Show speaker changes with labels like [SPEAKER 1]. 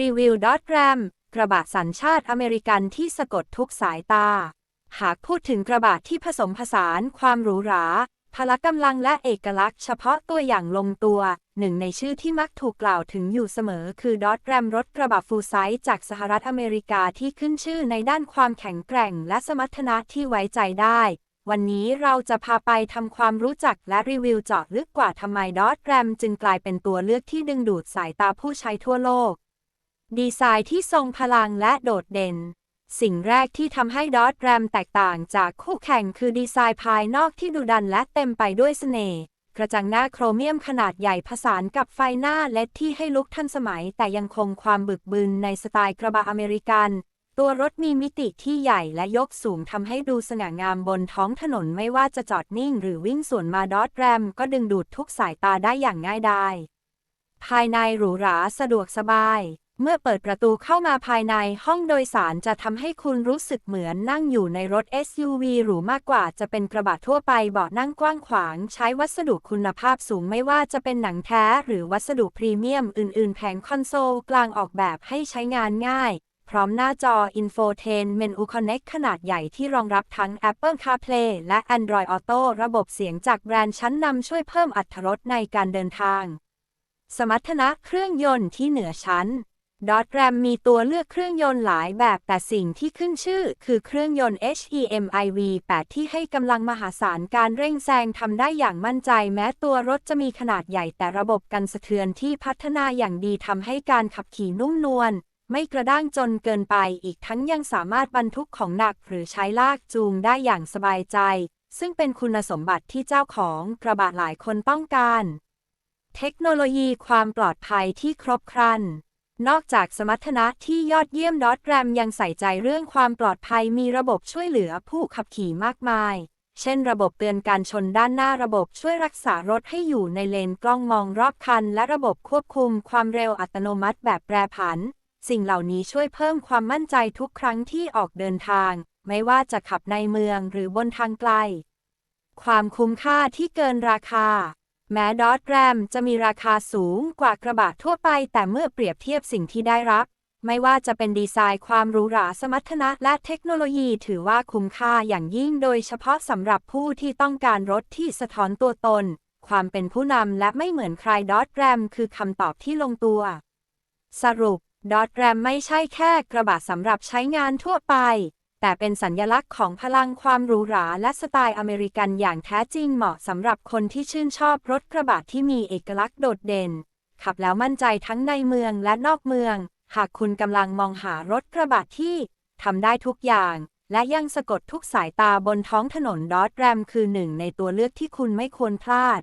[SPEAKER 1] รีวิวดอทแรมกระบะสัญชาติอเมริกันที่สะกดทุกสายตา หากพูดถึงกระบะที่ผสมผสานความหรูหรา พละกำลังและเอกลักษณ์เฉพาะตัวอย่างลงตัว หนึ่งในชื่อที่มักถูกกล่าวถึงอยู่เสมอคือดอทแรมรถกระบะฟูลไซส์จากสหรัฐอเมริกาที่ขึ้นชื่อในด้านความแข็งแกร่งและสมรรถนะที่ไว้ใจได้วันนี้เราจะพาไปทำความรู้จักและรีวิวเจาะลึกกว่าทำไมดอทแรมจึงกลายเป็นตัวเลือกที่ดึงดูดสายตาผู้ใช้ทั่วโลก ดีไซน์ที่ทรงพลังและโดดเด่น สิ่งแรกที่ทำให้ดอทแรมแตกต่างจากคู่แข่งคือดีไซน์ภายนอกที่ดุดันและเต็มไปด้วยเสน่ห์กระจังหน้าโครเมียมขนาดใหญ่ผสานกับไฟหน้าเลดที่ให้ลุกทันสมัย แต่ยังคงความบึกบึนในสไตล์กระบะอเมริกัน ตัวรถมีมิติที่ใหญ่และยกสูงทำให้ดูสง่างามบนท้องถนนไม่ว่าจะจอดนิ่งหรือวิ่งสวนมาดอทแรม ก็ดึงดูดทุกสายตาได้อย่างง่ายดายภายในหรูหราสะดวกสบาย เมื่อเปิดประตูเข้ามาภายในห้องโดยสารจะทำให้คุณรู้สึกเหมือนนั่งอยู่ในรถ SUV หรูมากกว่าจะเป็นกระบะทั่วไปเบาะนั่งกว้างขวาง ใช้วัสดุคุณภาพสูงไม่ว่าจะเป็นหนังแท้ หรือวัสดุพรีเมียมอื่นๆ แผงคอนโซลกลางออกแบบให้ใช้งานง่าย พร้อมหน้าจอ Infotainment Connect ขนาดใหญ่ที่รองรับทั้ง Apple CarPlay และ Android Auto ระบบเสียงจากแบรนด์ชั้นนำช่วยเพิ่มอรรถรสในการเดินทาง สมรรถนะเครื่องยนต์ที่เหนือชั้น ดอทแรมมีตัวเลือกเครื่องยนต์หลายแบบแต่สิ่งที่ขึ้นชื่อ คือเครื่องยนต์ HEM iV8 ที่ให้กำลังมหาศาลการเร่งแซงทำได้อย่างมั่นใจ แม้ตัวรถจะมีขนาดใหญ่แต่ระบบกันสะเทือนที่พัฒนาอย่างดีทำให้การขับขี่นุ่มนวลไม่กระด้างจนเกินไปอีกทั้งยังสามารถบรรทุกของหนักหรือใช้ลากจูงได้อย่างสบายใจ ซึ่งเป็นคุณสมบัติที่เจ้าของกระบะหลายคนต้องการ เทคโนโลยีความปลอดภัยที่ครบครัน นอกจากสมรรถนะที่ยอดเยี่ยมดอทแรมยังใส่ใจเรื่องความปลอดภัยมีระบบช่วยเหลือผู้ขับขี่มากมาย เช่นระบบเตือนการชนด้านหน้าระบบช่วยรักษารถให้อยู่ในเลนกล้องมองรอบคัน และระบบควบคุมความเร็วอัตโนมัติแบบแปรผัน สิ่งเหล่านี้ช่วยเพิ่มความมั่นใจทุกครั้งที่ออกเดินทาง ไม่ว่าจะขับในเมืองหรือบนทางไกล ความคุ้มค่าที่เกินราคา แม้ดอทแรมจะมีราคาสูงกว่ากระบะทั่วไป แต่เมื่อเปรียบเทียบสิ่งที่ได้รับ ไม่ว่าจะเป็นดีไซน์ความหรูหราสมรรถนะและเทคโนโลยีถือว่าคุ้มค่าอย่างยิ่งโดยเฉพาะสำหรับผู้ที่ต้องการรถที่สะท้อนตัวตน ความเป็นผู้นำและไม่เหมือนใครดอทแรมคือคำตอบที่ลงตัว สรุปดอทแรมไม่ใช่แค่กระบะสำหรับใช้งานทั่วไป แต่เป็นสัญลักษณ์ของพลังความหรูหราและสไตล์อเมริกันอย่างแท้จริงเหมาะสำหรับคนที่ชื่นชอบรถกระบะที่มีเอกลักษณ์โดดเด่น ขับแล้วมั่นใจทั้งในเมืองและนอกเมือง หากคุณกำลังมองหารถกระบะที่ทำได้ทุกอย่าง และยังสะกดทุกสายตาบนท้องถนนดอทแรมคือหนึ่งในตัวเลือกที่คุณไม่ควรพลาด